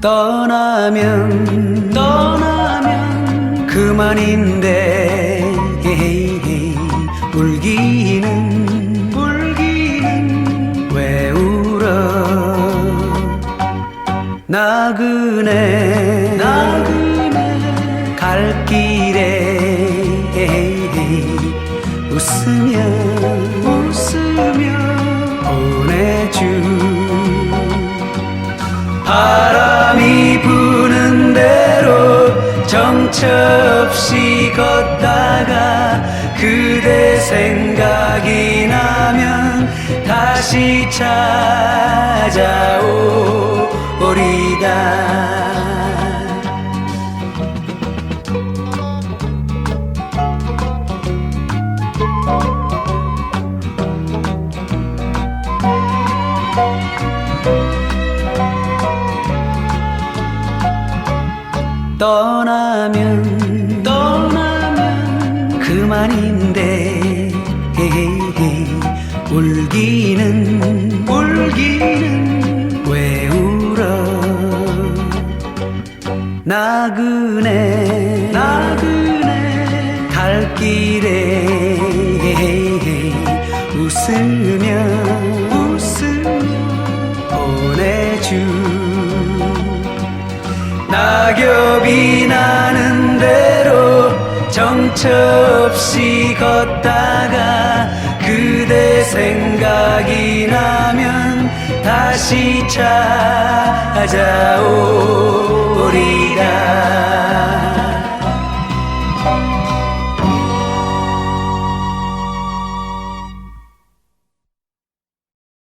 떠나면 떠나면 그만인데 헤헤헤. 울기는 울기는 왜 울어 나그네 웃으며 웃으며 보내주 바람이 부는 대로 정처 없이 걷다가 그대 생각이 나면 다시 찾아오리다 떠나면 떠나면 그만인데. 울기는 울기는 왜 울어 나그네 나그네 갈 길에. 웃으며 웃으며 보내주 낙엽이 나는 대로 정처 없이 걷다가 그대 생각이 나면 다시 찾아오